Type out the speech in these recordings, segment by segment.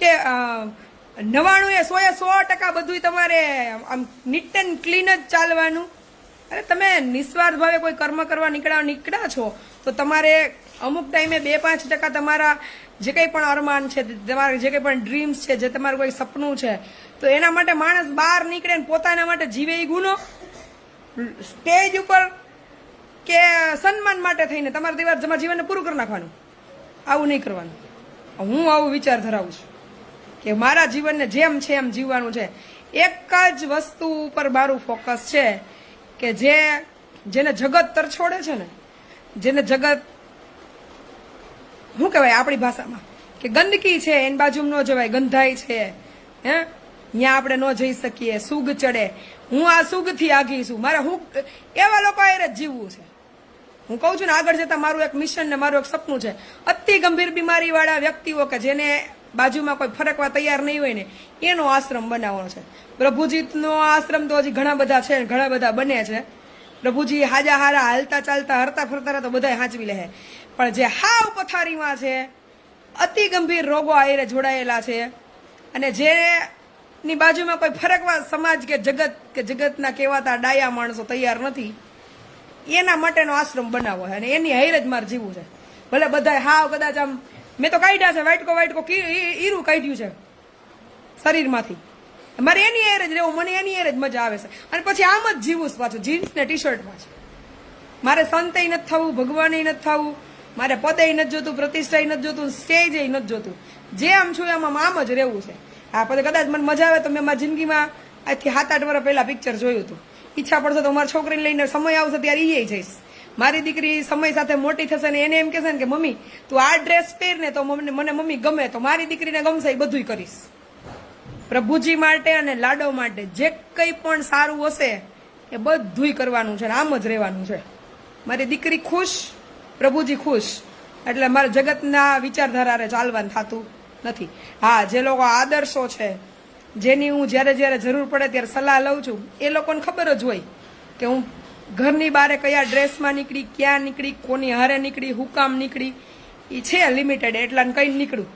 કે નવાણું એ સો એ સો ટકા બધું તમારે, આમ, નીટ એન્ડ ક્લીન જ ચાલવાનું. અરે, તમે નિસ્વાર્થ ભાવે કોઈ કર્મ કરવા નીકળ્યા નીકળ્યા છો, તો તમારે અમુક ટાઈમે બે પાંચ ટકા તમારા જે કંઈ પણ અરમાન છે, તમારા જે કંઈ પણ ડ્રીમ્સ છે, જે તમારું કોઈ સપનું છે, તો એના માટે માણસ બહાર નીકળે ને પોતાના માટે જીવે એ ગુનો. સ્ટેજ ઉપર કે સન્માન માટે થઈને તમારા દિવસ તમારા જીવનને પૂરું કરી નાખવાનું. આવું નહીં કરવાનું. હું આવું વિચાર ધરાવું છું. કે મારા જીવનને જેમ છે એમ જીવવાનું છે. એક જ વસ્તુ ઉપર મારું ફોકસ છે કે જે, જેને જગત તરછોડે છે ને, જેને જગત, શું કહેવાય આપણી ભાષામાં? કે ગંદકી છે, એની બાજુમાં ન જવાય ગંધાય છે, હે? ત્યાં આપણે ન જઈ શકીએ, સુગ ચડે. હું આ સુગથી આઘી છું. મારે હું, એવા લોકો એ જીવવું છે. હું કહું છું ને, આગળ જતા મારું એક મિશન ને મારું એક સપનું છે. અતિ ગંભીર બીમારી વાળા વ્યક્તિઓ કે જેને બાજુમાં કોઈ ફરકવા તૈયાર નહીં હોય ને, એનો આશ્રમ બનાવવાનો છે. પ્રભુજીતનો આશ્રમ તો હજી ઘણા બધા છે, ઘણા બધા બને છે. પ્રભુજી હાજા હારા હાલતા ચાલતા, હરતા ફરતા તો બધા હાંચવી લે પણ જે હાવ પથારીમાં છે, અતિ ગંભીર રોગો આયરે જોડાયેલા છે. અને જે ની બાજુમાં કોઈ ફરકવા સમાજ કે જગત, કે જગતના કહેવાતા ડાયા માણસો તૈયાર નથી, એના માટેનો આશ્રમ બનાવવો છે અને એની હાઈર જ મારે જીવવું છે. ભલે બધા હાવ કદાચ આમ મેં તો કાઢ્યા છે, વાઇટકો વાઇટકો ઈરું કાઢ્યું છે શરીરમાંથી. મારે એની એર જ રહેવું, મને એની એર જ મજા આવે છે. અને પછી આમ જ જીવું પાછું જીન્સ ને ટી શર્ટમાં છે. મારે સંતય નથી થવું, ભગવાનય નથી થવું, મારે પદય નથી જોતું, પ્રતિષ્ઠાય નથી જોતું સ્ટેજય નથી જોતું. જે આમ છું એમાં આમ જ રહેવું છે. હા, પછી કદાચ મને મજા આવે તો મેં મારી જિંદગીમાં આજથી સાત આઠ વર્ષ પહેલા પિક્ચર જોયું હતું. ઈચ્છા પડશે તો મારા છોકરીને લઈને સમય આવશે ત્યારે એ જઈશ. મારી દીકરી સમય સાથે મોટી થશે ને એને એમ કહેશે ને કે, મમ્મી, તું આ ડ્રેસ પહેરને તો મને મને મમ્મી ગમે, તો મારી દીકરીને ગમશે એ બધુંય કરીશ. પ્રભુજી માટે અને લાડો માટે જે કંઈ પણ સારું હશે, એ બધુંય કરવાનું છે આમ જ રહેવાનું છે. મારી દીકરી ખુશ, પ્રભુજી ખુશ. એટલે મારે જગતના વિચારધારાને ચાલવાનું થતું નથી. હા, જે લોકો આદર્શો છે, જેની હું જ્યારે જ્યારે જરૂર પડે ત્યારે સલાહ લઉં છું, એ લોકોને ખબર જ હોય કે હું ઘરની બારે કયા ડ્રેસમાં નીકળી, ક્યાં નીકળી, કોની હારે નીકળી, હું કામ નીકળી એ છે લિમિટેડ એટલા ને કઈ નીકળું.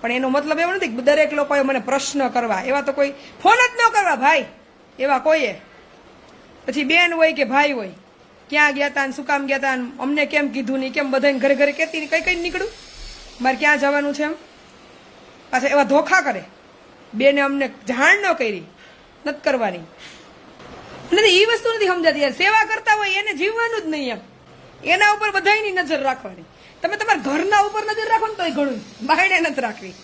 પણ એનો મતલબ એવો નથી કે દરેક લોકોએ મને પ્રશ્ન કરવા. એવા તો કોઈ ફોન જ ન કરવા, ભાઈ. એવા કોઈએ? પછી બેન હોય કે ભાઈ હોય, ક્યાં ગયા તા શું કામ ગયા તા અમને કેમ કીધું નહીં, કેમ બધાને ઘરે ઘરે કહેતી કઈ કઈ નીકળું? મારે ક્યાં જવાનું છે એમ? પાછા એવા ધોખા કરે. બેને અમને જાણ ન કરી, નથી કરવાની. નથી એ વસ્તુ નથી સમજાતી યાર. સેવા કરતા હોય એને જીવવાનું જ નહીં એમ. એના ઉપર બધાયની નજર રાખવાની. તમે તમારા ઘરના ઉપર નજર રાખો ને તોય ઘણું. બાયણે નથી રાખવી.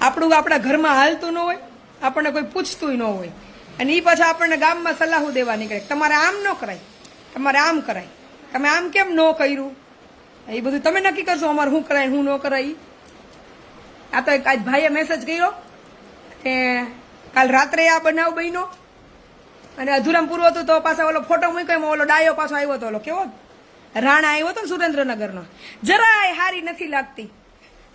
આપણું આપણા ઘરમાં હાલતું ન હોય, આપણને કોઈ પૂછતું ન હોય. અને એ પાછા આપણને ગામમાં સલાહો દેવા નીકળે. તમારે આમ ન કરાય. તમારે આમ કરાય. તમે આમ કેમ ન કર્યું? એ બધું તમે નક્કી કરશો અમારે શું કરાય, શું ન કરાય આ તો એક આજ ભાઈએ મેસેજ કર્યો કે કાલ રાત્રે આ બનાવ બન્યો. અને અધુરામ પૂરું હતું તો પાછા ઓલો ફોટો મૂક્યો ઓલો ડાયો પાછો આવ્યો હતો ઓલો, કેવો? રાણા આવ્યો હતો ને સુરેન્દ્રનગરનો. જરાય હારી નથી લાગતી.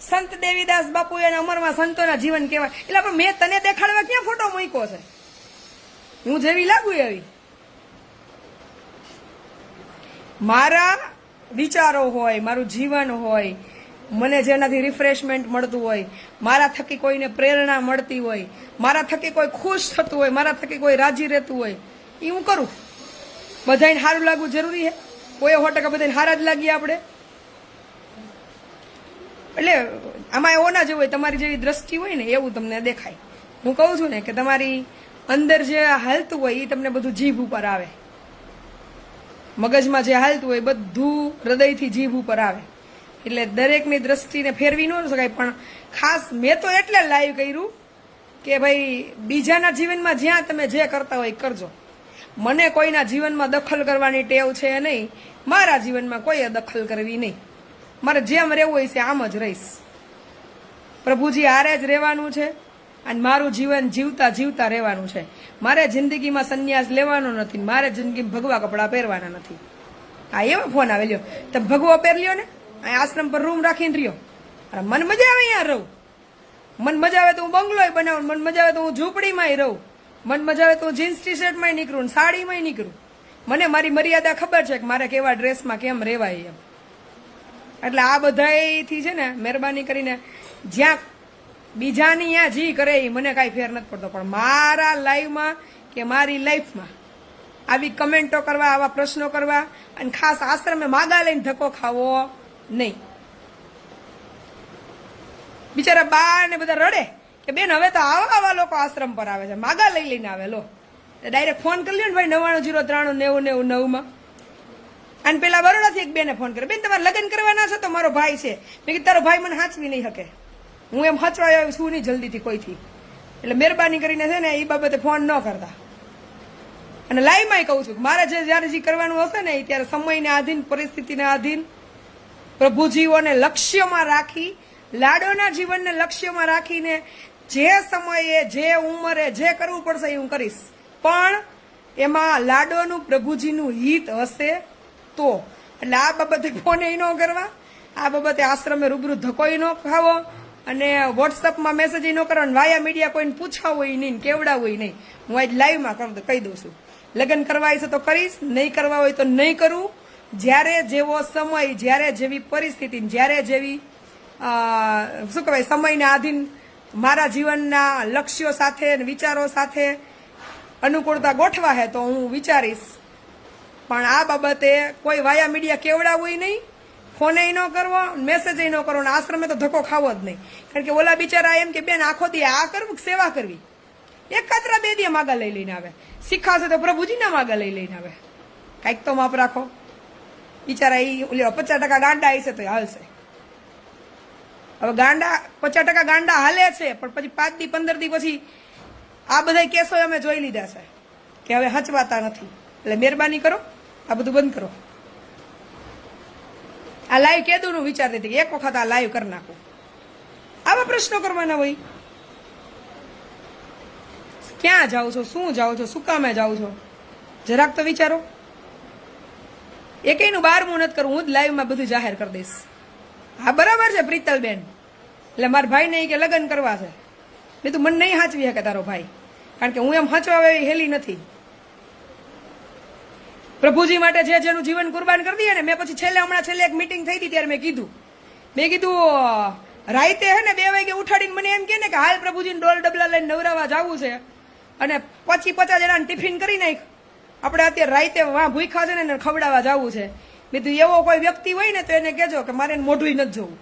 સંત દેવીદાસ બાપુ અને અમરમાં સંતોના જીવન કહેવાય. એટલે પણ મેં તને દેખાડવા ક્યાં ફોટો મૂક્યો છે? હું જેવી લાગુ એવી? મારા વિચારો હોય, મારું જીવન હોય મને જેનાથી રિફ્રેશમેન્ટ મળતું હોય, મારા થકી કોઈને પ્રેરણા મળતી હોય, મારા થકી કોઈ ખુશ થતું હોય, મારા થકી કોઈ રાજી રહેતું હોય, એ હું કરું. બધાને સારું લાગવું જરૂરી છે કોઈ સો ટકા બધાને સારા જ લાગીએ આપણે? એટલે આમાં એવો ના હોય, તમારી જેવી દ્રષ્ટિ હોય ને, એવું તમને દેખાય. હું કહું છું ને કે તમારી અંદર જે હાલતું હોય એ તમને બધું જીભ ઉપર આવે. મગજમાં જે હાલતું હોય, બધું હૃદયથી જીભ ઉપર આવે. એટલે દરેકની દ્રષ્ટિને ફેરવી ન શકાય. પણ ખાસ મેં તો એટલે લાઈવ કર્યું કે ભાઈ, બીજાના જીવનમાં જ્યાં તમે જે કરતા હોય કરજો. મને કોઈના જીવનમાં દખલ કરવાની ટેવ છે નહીં. મારા જીવનમાં કોઈએ દખલ કરવી નહીં. મારે જેમ રહેવું હોય છે આમ જ રહીશ. પ્રભુજી આરે જ રહેવાનું છે અને મારું જીવન જીવતા જીવતા રહેવાનું છે. મારે જિંદગીમાં સંન્યાસ લેવાનો નથી મારે જિંદગીમાં ભગવા કપડાં પહેરવાના નથી. આ એવો ફોન આવે લ્યો તમે ભગવો પહેર લ્યો ને? આ આશ્રમ પર રૂમ રાખીને રહ્યો. અરે મને મજા આવે અહીંયા રહું. મન મજા આવે તો હું બંગલોય બનાવું, મન મજા આવે તો હું ઝૂંપડીમાંય રહું. મન મજા આવે તો હું જીન્સ ટી શર્ટમાંય નીકળું સાડીમાંય નીકળું. મને મારી મર્યાદા ખબર છે કે મારે કેવા ડ્રેસમાં કેમ રહેવાય એમ. એટલે આ બધાયથી છે ને મહેરબાની કરીને જ્યાં બીજાની અહીંયા જી કરે એ મને કાંઈ ફેર નથી પડતો. પણ મારા લાઈવમાં કે મારી લાઈફમાં આવી કમેન્ટો કરવા, આવા પ્રશ્નો કરવા અને ખાસ આશ્રમે માગા લઈને ધક્કો ખાવો નહીં. બિચારા બા ને બધા રડે કે બેન, હવે તો આવા આવા લોકો આશ્રમ પર આવે છે. માગા લઈ લઈને આવે, લો. ડાયરેક્ટ ફોન કરી લ્યો ને ભાઈ, નવ્વાણું, જીરો, ત્રાણું, નેવું નેવું, નવમાં. અને પેલા બરોડાથી એક બેને ફોન કર્યો. બેન, તમારે લગ્ન કરવાના છો તો મારો ભાઈ છે. મેં કીધું, તારો ભાઈ મને હાંચવી નહીં શકે. હું એમ હચવાય આવી શું નહીં જલ્દીથી કોઈથી. એટલે મહેરબાની કરીને છે ને, એ બાબતે ફોન ન કરતા. અને લાઈવમાં કહું છું મારે જે જ્યારે જે કરવાનું હશે ને, એ ત્યારે સમયને આધીન, પરિસ્થિતિને આધીન પ્રભુજીઓને લક્ષ્યમાં રાખી, લાડોના જીવનને લક્ષ્યમાં રાખીને જે સમયે, જે ઉંમરે, જે કરવું પડશે એ હું કરીશ. પણ એમાં લાડોનું પ્રભુજીનું હિત હશે તો. એટલે આ બાબતે ફોન ન કરવા. આ બાબતે આશ્રમે રૂબરૂ ધકોઈ ન ખાવો. અને વોટ્સઅપમાં મેસેજ ન કરો અને વાયા મીડિયા કોઈને પૂછા હોય નહીં કેવડા હોય નહીં. હું આજ લાઈવમાં કહી દઉં છું. લગ્ન કરવા છે તો કરીશ, નહીં કરવા હોય તો નહીં કરું. જ્યારે જેવો સમય, જ્યારે જેવી પરિસ્થિતિ, જ્યારે જેવી શું કહેવાય, સમયને આધીન મારા જીવનના લક્ષ્યો સાથે વિચારો સાથે અનુકૂળતા ગોઠવા હે, તો હું વિચારીશ. પણ આ બાબતે કોઈ વાયા મીડિયા કેવડાવું નહીં. ફોને ન કરવો મેસેજ ન કરવો, અને આશ્રમે તો ધક્કો ખાવો જ નહીં. કારણ કે ઓલા બિચારા એમ કે, બેન, આખો દી આ કરવું સેવા કરવી? એકાત્રા કાતરા બે દી માગા લઈ લઈને આવે. શીખાશે તો પ્રભુજીના માગા લઈ લઈને આવે. કાંઈક તો માપ રાખો. બિચારા એ ઓલી પચાસ ટકા ગાંડા હશે તો હાલશે. હવે ગાંડા, પચાસ ટકા ગાંડા હાલે છે, પણ પછી પાંચ દી, પંદર દી પછી આ બધા કેસો અમે જોઈ લીધા છે, કે હવે હચવાતા નથી. એટલે મહેરબાની કરો, આ બધું બંધ કરો. આ લાઈવ કેદુનું વિચારતી હતી એક વખત આ લાઈવ કરી નાખું. આવા પ્રશ્નો કરવાના હોય. ક્યાં જાઓ છો, શું જાઓ છો, શું કામે જાઓ છો? જરાક તો વિચારો. એકેયનું બારમું નથી કરું, હું જ લાઈવમાં બધું જાહેર કરી દઈશ. હા, બરાબર છે, પ્રીતલબેન. એટલે મારા ભાઈને કે લગ્ન કરવા છે. મેં તું મને નહીં હાચવી શકે તારો ભાઈ, કારણ કે હું એમ હાચવા એવી હેલી નથી. પ્રભુજી માટે જે જેનું જીવન કુરબાન કરી દઈએ ને, મેં પછી છેલ્લે હમણાં છેલ્લે એક મીટિંગ થઈ હતી ત્યારે મેં કીધું. મેં કીધું રાતે હે ને બે વાગે ઉઠાડીને મને એમ કે ને કે હાલ પ્રભુજીને ડોલ ડબલા લઈને નવરાવા જવું છે. અને પછી પચાસ જણાને ટિફિન કરી નાખ આપણે અત્યારે રાતે વાં ભૂખા છે ને એને ખવડાવવા જવું છે. બીજું એવો કોઈ વ્યક્તિ હોય ને તો એને કહેજો કે મારે મોઢું નથી જવું.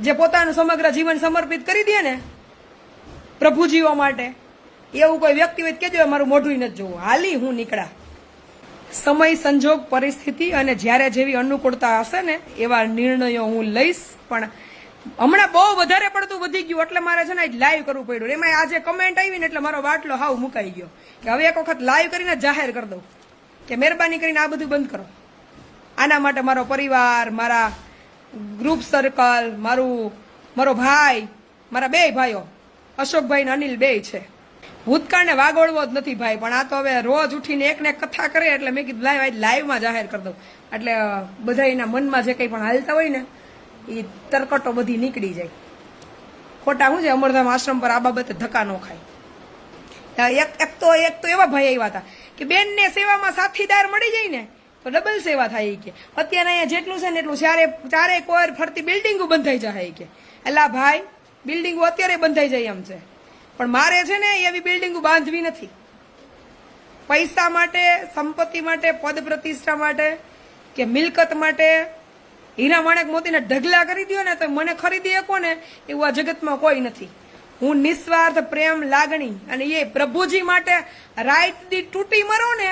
જે પોતાનું સમગ્ર જીવન સમર્પિત કરી દે ને પ્રભુજીઓ માટે, એવું કોઈ વ્યક્તિ હોય કહેજો મારું મોઢું નથી જોવું. હાલી હું નીકળા સમય, સંજોગ, પરિસ્થિતિ અને જ્યારે જેવી અનુકૂળતા હશે ને એવા નિર્ણયો હું લઈશ. પણ હમણાં બહુ વધારે પડતું વધી ગયું, એટલે મારે છે ને લાઈવ કરવું પડ્યું. એમાં આજે કમેન્ટ આવી ને એટલે મારો બાટલો હાવ મુકાઈ ગયો. કે હવે એક વખત લાઈવ કરીને જાહેર કરી દઉં. કે મહેરબાની કરીને આ બધું બંધ કરો. આના માટે મારો પરિવાર, મારા ગ્રુપ સર્કલ મારું, મારો ભાઈ, મારા બે ભાઈઓ. અશોકભાઈ ને અનિલ બે છે. ભૂતકાળને વાગોળવો જ નથી ભાઈ, પણ આ તો હવે રોજ ઉઠીને એકને કથા કરે એટલે મેં કીધું લાઈવ લાઈવમાં જાહેર કરી દઉં. એટલે બધા એના મનમાં જે કંઈ પણ હાલતા હોય ને એ તરકટો બધી નીકળી જાય. ખોટા શું છે? અમરધામ આશ્રમ પર આ બાબતે ધક્કા ન ખાય. એક એક તો એક તો એવા ભાઈ આવ્યા હતા કે બેનને સેવામાં સાથીદાર મળી જાય ને, તો ડબલ સેવા થાય એ કે. અત્યારે અહીંયા જેટલું છે ને એટલું ચારે ચારે કોર ફરતી બિલ્ડિંગો બંધાઈ જાય કે. એલા ભાઈ, બિલ્ડિંગો અત્યારે બંધાઈ જાય એમ છે. પણ મારે છે ને એવી બિલ્ડિંગો બાંધવી નથી. પૈસા માટે, સંપત્તિ માટે, પદ પ્રતિષ્ઠા માટે કે મિલકત માટે હીરા માણેક મોતીને ઢગલા કરી દો ને તો મને ખરીદી શકો ને એવું આ જગતમાં કોઈ નથી. હું નિસ્વાર્થ, પ્રેમ, લાગણી અને એ પ્રભુજી માટે રાઈટ દી તૂટી મરો ને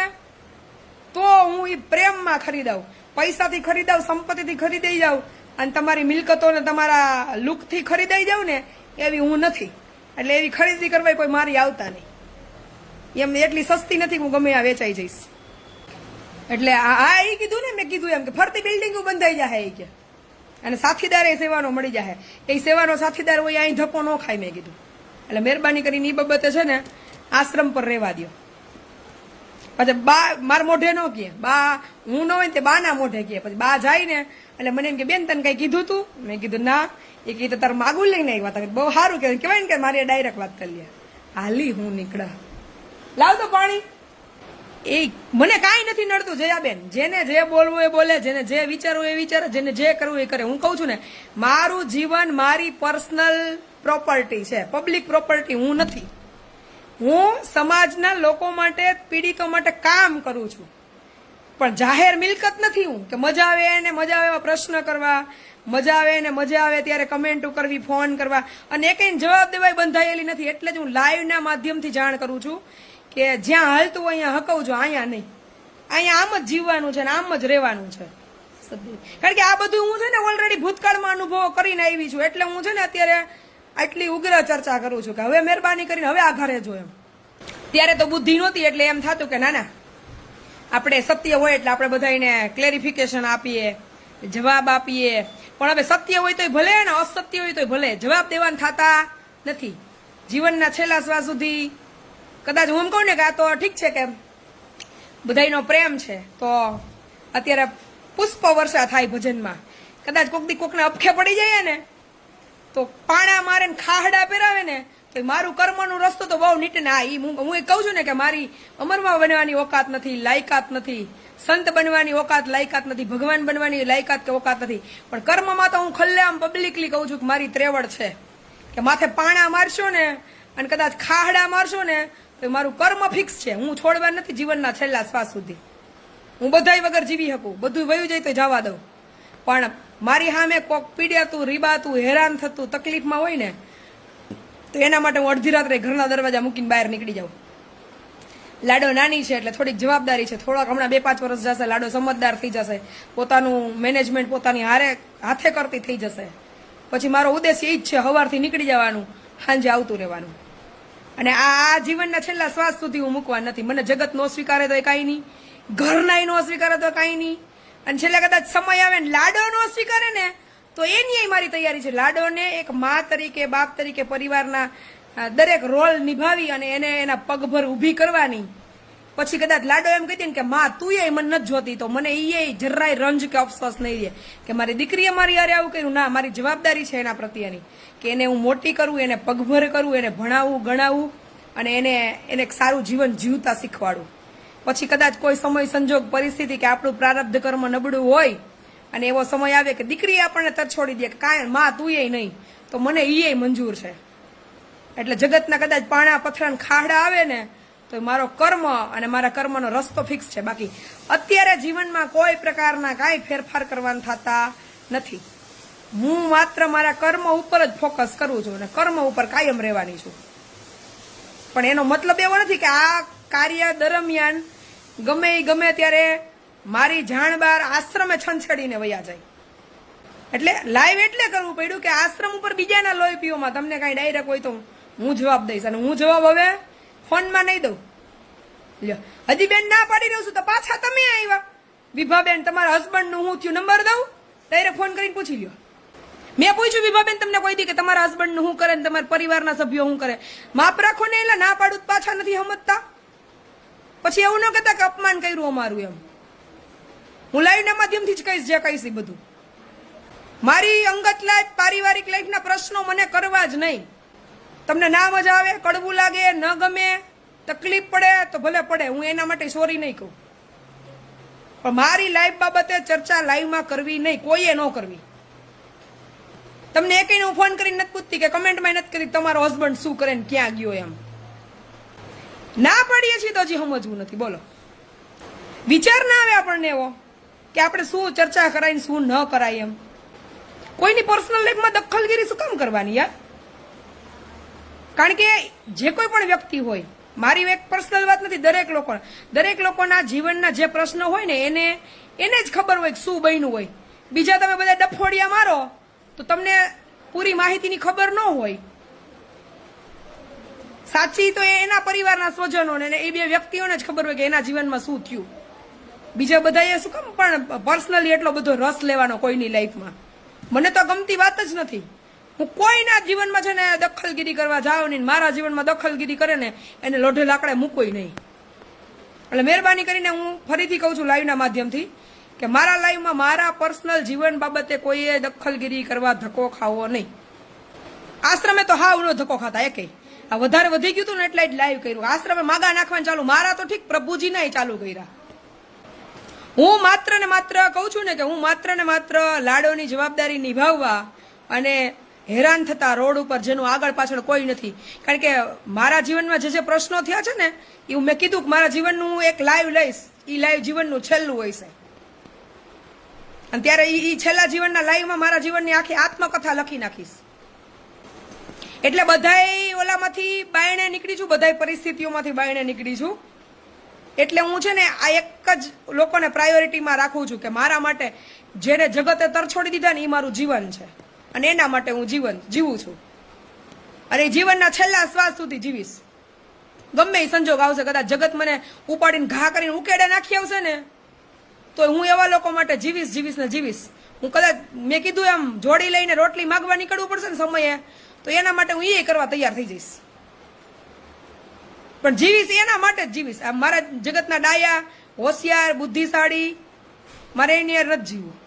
તો હું એ પ્રેમમાં ખરીદાવું. પૈસાથી ખરીદાવ, સંપત્તિથી ખરીદાઈ જાઉં અને તમારી મિલકતોને તમારા લુકથી ખરીદાઈ જાઉં ને એવી હું નથી. એટલે એવી ખરીદી કરવા કોઈ મારી આવતા નહીં. એમ એટલી સસ્તી નથી હું ગમે આ વેચાઈ જઈશ. એટલે આ એ કીધું ને, મેં કીધું એમ કે ફરતી બિલ્ડિંગો બંધાઈ જાય એ કે. અને સાથીદાર એ સેવાનો મળી જાય એ સેવાનો સાથીદાર હોય અહીં ધક્કો ન ખાય, મેં કીધું. એટલે મહેરબાની કરીને એ બાબતે છે ને, આશ્રમ પર રહેવા દો પછી બા માર મોઢે ન કહે. બા હું ન હોય તે બાના મોઢે કહે. પછી બા જાય ને, એટલે મને એમ કે, બેન, તને કઈ કીધું તું? મેં કીધું, ના. એ કીધું તાર માગું લઈને આવ્યા વાત બહુ સારું કહેવાય ને કે મારી ડાયરેક્ટ વાત કરી લે. હાલી હું નીકળા. લાવ તો પાણી. એ મને કાંઈ નથી નડતું, જયાબેન. જેને જે બોલવું એ બોલે, જેને જે વિચારવું એ વિચારે, જેને જે કરવું એ કરે. હું કહું છું ને, મારું જીવન મારી પર્સનલ પ્રોપર્ટી છે, પબ્લિક પ્રોપર્ટી, હું નથી. હું સમાજના લોકો માટે, પીડિતો માટે કામ કરું છું. પણ જાહેર મિલકત નથી હું, કે મજા આવે એને મજા આવે એવા પ્રશ્ન કરવા, મજા આવે ને મજા આવે ત્યારે કમેન્ટો કરવી ફોન કરવા. અને એ કંઈ જવાબ દેવાય બંધાયેલી નથી, એટલે જ હું લાઈવના માધ્યમથી જાણ કરું છું. કે જ્યાં હાલતું હોય અહીંયા હકવજો, અહીંયા નહીં. અહીંયા આમ જ જીવવાનું છે ને આમ જ રહેવાનું છે. કારણ કે આ બધું હું છે ને ઓલરેડી ભૂતકાળમાં અનુભવો કરીને આવી છું. એટલે હું છે ને અત્યારે આટલી ઉગ્ર ચર્ચા કરું છું કે હવે મહેરબાની કરીને હવે આ ઘરે જો એમ. ત્યારે તો બુદ્ધિ નહોતી એટલે એમ થતું કે ના ના આપણે સત્ય હોય એટલે આપણે બધા એને ક્લેરિફિકેશન આપીએ, જવાબ આપીએ. પણ હવે સત્ય હોય તોય ભલે ને અસત્ય હોય તોય ભલે, જવાબ દેવાના થતા નથી. જીવનના છેલ્લા શ્વાસ સુધી કદાચ હું એમ કહું ને કે આ તો ઠીક છે કે બધાયનો પ્રેમ છે, તો અત્યારે પુષ્પ વર્ષા થાય ભજનમાં. કદાચ કોક દી કોકને અપખે પડી જાય ને, તો પાણા મારે ખાહડા પહેરાવે ને, તો મારું કર્મનું રસ્તો તો બહુ નીટ ના ઈ હું હું એ કહું છું ને કે મારી અમરમાં બનવાની ઓકાત નથી, લાયકાત નથી. સંત બનવાની ઓકાત, લાયકાત નથી. ભગવાન બનવાની લાયકાત કે ઓકાત નથી. પણ કર્મમાં તો હું ખલ્લેઆમ પબ્લિકલી કહું છું કે મારી ત્રેવડ છે. કે માથે પાણા મારશો ને, અને કદાચ ખાહડા મારશો ને તો મારું કર્મ ફિક્સ છે. હું છોડવા નથી જીવનના છેલ્લા શ્વાસ સુધી. હું બધાય વગર જીવી શકું. બધું વયું જાય તો જવા દઉં. પણ મારી સામે કોક પીડ્યાતું, રીબાતું, હેરાન થતું, તકલીફમાં હોય ને, તો એના માટે હું અડધી રાત્રે ઘરના દરવાજા મૂકીને બહાર નીકળી જાઉં. લાડો નાની છે એટલે થોડીક જવાબદારી છે. થોડાક હમણાં બે પાંચ વર્ષ જશે, લાડો સમજદાર થઈ જશે. પોતાનું મેનેજમેન્ટ પોતાની હારે, હાથે કરતી થઈ જશે. પછી મારો ઉદ્દેશ એ જ છે, સવારથી નીકળી જવાનું, સાંજે આવતું રહેવાનું. અને આ જીવનના છેલ્લા શ્વાસ સુધી હું મૂકવા નથી. મને જગત નો સ્વીકારે તો કાંઈ નહીં. ઘરના નો સ્વીકારે તો કાંઈ નહીં. અને છેલ્લે કદાચ સમય આવે ને લાડો નો સ્વીકારે ને, તો એની મારી તૈયારી છે. લાડોને એક મા તરીકે, બાપ તરીકે, પરિવારના દરેક રોલ નિભાવી અને એને એના પગભર ઊભી કરવાની. પછી કદાચ લાડો એમ કહી દે ને કે, માં, તું એ મને નથી જોતી. તો મને ઈ જરાય રંજ કે અફસોસ નહીં રહે કે મારી દીકરીએ મારી યારે આવું કર્યું. ના, મારી જવાબદારી છે એના પ્રત્યેની કે એને હું મોટી કરું, એને પગભર કરું, એને ભણાવવું ગણાવું અને એને એને એક સારું જીવન જીવતા શીખવાડું. પછી કદાચ કોઈ સમય સંજોગ પરિસ્થિતિ કે આપણું પ્રારબ્ધ કર્મ નબળું હોય અને એવો સમય આવે કે દીકરી આપણને તરછોડી દે કે, કાંઈ, માં, તું એ નહીં. તો મને ઈ મંજૂર છે. એટલે જગતના કદાચ પાણા પથરા ખાડા આવે ને તો મારો કર્મ અને મારા કર્મનો રસ્તો ફિક્સ છે. બાકી અત્યારે જીવનમાં કોઈ પ્રકારના કાંઈ ફેરફાર કરવાના થતા નથી. હું માત્ર મારા કર્મ ઉપર જ ફોકસ કરું છું અને કર્મ ઉપર કાયમ રહેવાની છું. પણ એનો મતલબ એવો નથી કે આ કાર્ય દરમિયાન ગમે એ ગમે ત્યારે મારી જાણ બાર આશ્રમે છંછેડીને વયા જાય. એટલે લાઈવ એટલે કરવું પડ્યું કે આશ્રમ ઉપર બીજાના લોહી પીઓમાં તમને કાંઈ ડાયરેક્ટ હોય તો હું જવાબ દઈશ. અને હું જવાબ હવે ફોનમાં નહીં દઉં. લ્યો. હજી બેન ના પાડી રહ્યો છું તો પાછા તમે આવ્યા વિભાબેન, તમારા હસબન્ડનું હું થયું? નંબર દઉં? ડાયરેક્ટ ફોન કરીને પૂછી લ્યો. મેં પૂછ્યું, વિભાબેન, તમને કોઈ દી કે તમારા હસબન્ડનું શું કરે ને તમારા પરિવારના સભ્યો શું કરે? માપ રાખો ને એટલે ના પાડું પાછા નથી સમજતા. પછી એવું ન કહેતા કે અપમાન કર્યું અમારું એમ. હું લાઈવના માધ્યમથી જ કહીશ, જે કહીશ એ બધું. મારી અંગત લાઈફ પારિવારિક લાઈફના પ્રશ્નો મને કરવા જ નહીં. તમને ના મજા આવે, કડવું લાગે, ન ગમે, તકલીફ પડે, તો ભલે પડે, હું એના માટે સોરી નહીં કહું. પણ મારી લાઈફ બાબતે ચર્ચા લાઈવમાં કરવી નહીં, કોઈએ ન કરવી. તમને એક હું ફોન કરીને નથી પૂછતી કે કમેન્ટમાં નથી કરી તમારો હસબન્ડ શું કરે ને ક્યાં ગયો એમ. ના પાડીએ છીએ તો હજી સમજવું નથી, બોલો. વિચાર ના આવે આપણને એવો કે આપણે શું ચર્ચા કરાય શું ન કરાય એમ. કોઈની પર્સનલ લાઈફમાં દખલગીરી શું કામ કરવાની યાર? કારણ કે જે કોઈ પણ વ્યક્તિ હોય, મારી એક પર્સનલ વાત નથી, દરેક લોકો, દરેક લોકોના જીવનના જે પ્રશ્નો હોય ને, એને એને જ ખબર હોય કે શું બન્યું હોય. બીજા તમે બધા ડફોડિયા મારો, તો તમને પૂરી માહિતીની ખબર ન હોય. સાચી તો એના પરિવારના સ્વજનોને એ બે વ્યક્તિઓને જ ખબર હોય કે એના જીવનમાં શું થયું. બીજા બધાએ શું કેમ, પણ પર્સનલી એટલો બધો રસ લેવાનો કોઈની લાઈફમાં મને તો ગમતી વાત જ નથી. હું કોઈના જીવનમાં છે ને દખલગીરી કરવા જાઉં નહીં મારા જીવનમાં દખલગીરી કરે ને એને લોઢે લાકડે મૂકોય નહીં. એટલે મહેરબાની કરીને હું ફરીથી કહું છું લાઈવના માધ્યમથી કે મારા લાઈવમાં મારા પર્સનલ જીવન બાબતે કોઈએ દખલગીરી કરવા ધક્કો ખાવો નહીં. આશ્રમે તો હાવ નો ધક્કો ખાતા, એકે. આ વધારે વધી ગયું હતું ને એટલે જ લાઈવ કર્યું. આશ્રમે માગા નાખવાનું ચાલુ. મારા તો ઠીક પ્રભુજીના ચાલુ કર્યા. હું માત્ર ને માત્ર કહું છું ને કે હું માત્ર ને માત્ર લાડોની જવાબદારી નિભાવવા અને હેરાન થતા રોડ ઉપર જેનું આગળ પાછળ કોઈ નથી. કારણ કે મારા જીવનમાં જે જે પ્રશ્નો થયા છે ને એ મેં કીધું કે મારા જીવનનું એક લાઈવ લઈશ. એ લાઈવ જીવનનું છેલ્લું હોય છે. અને ત્યારે એ છેલ્લા જીવનના લાઈવમાં મારા જીવનની આખી આત્મકથા લખી નાખીશ. એટલે બધાય ઓલામાંથી બાયણે નીકળી છું, બધાય પરિસ્થિતિઓમાંથી બાયણે નીકળી છું. એટલે હું છે ને આ એક જ લોકોને પ્રાયોરિટીમાં રાખું છું કે મારા માટે જેને જગતે તરછોડી દીધા ને એ મારું જીવન છે. અને એના માટે હું જીવન જીવું છું. અને જીવનના છેલ્લા શ્વાસ સુધી જીવીશ. ગમે એ સંજોગ આવશે, કદાચ જગત મને ઉપાડીને ઘા કરીને ઉકેડે નાખી આવશે ને, તો હું એવા લોકો માટે જીવીશ જીવીશ ને જીવીશ. હું કદાચ મેં કીધું એમ, જોડી લઈને રોટલી માગવા નીકળવું પડશે ને સમયે, તો એના માટે હું એ કરવા તૈયાર થઈ જઈશ. પણ જીવીશ એના માટે જ જીવીશ. આ મારા જગતના ડાયા, હોશિયાર, બુદ્ધિશાળી, મારે એની નથી જીવવું.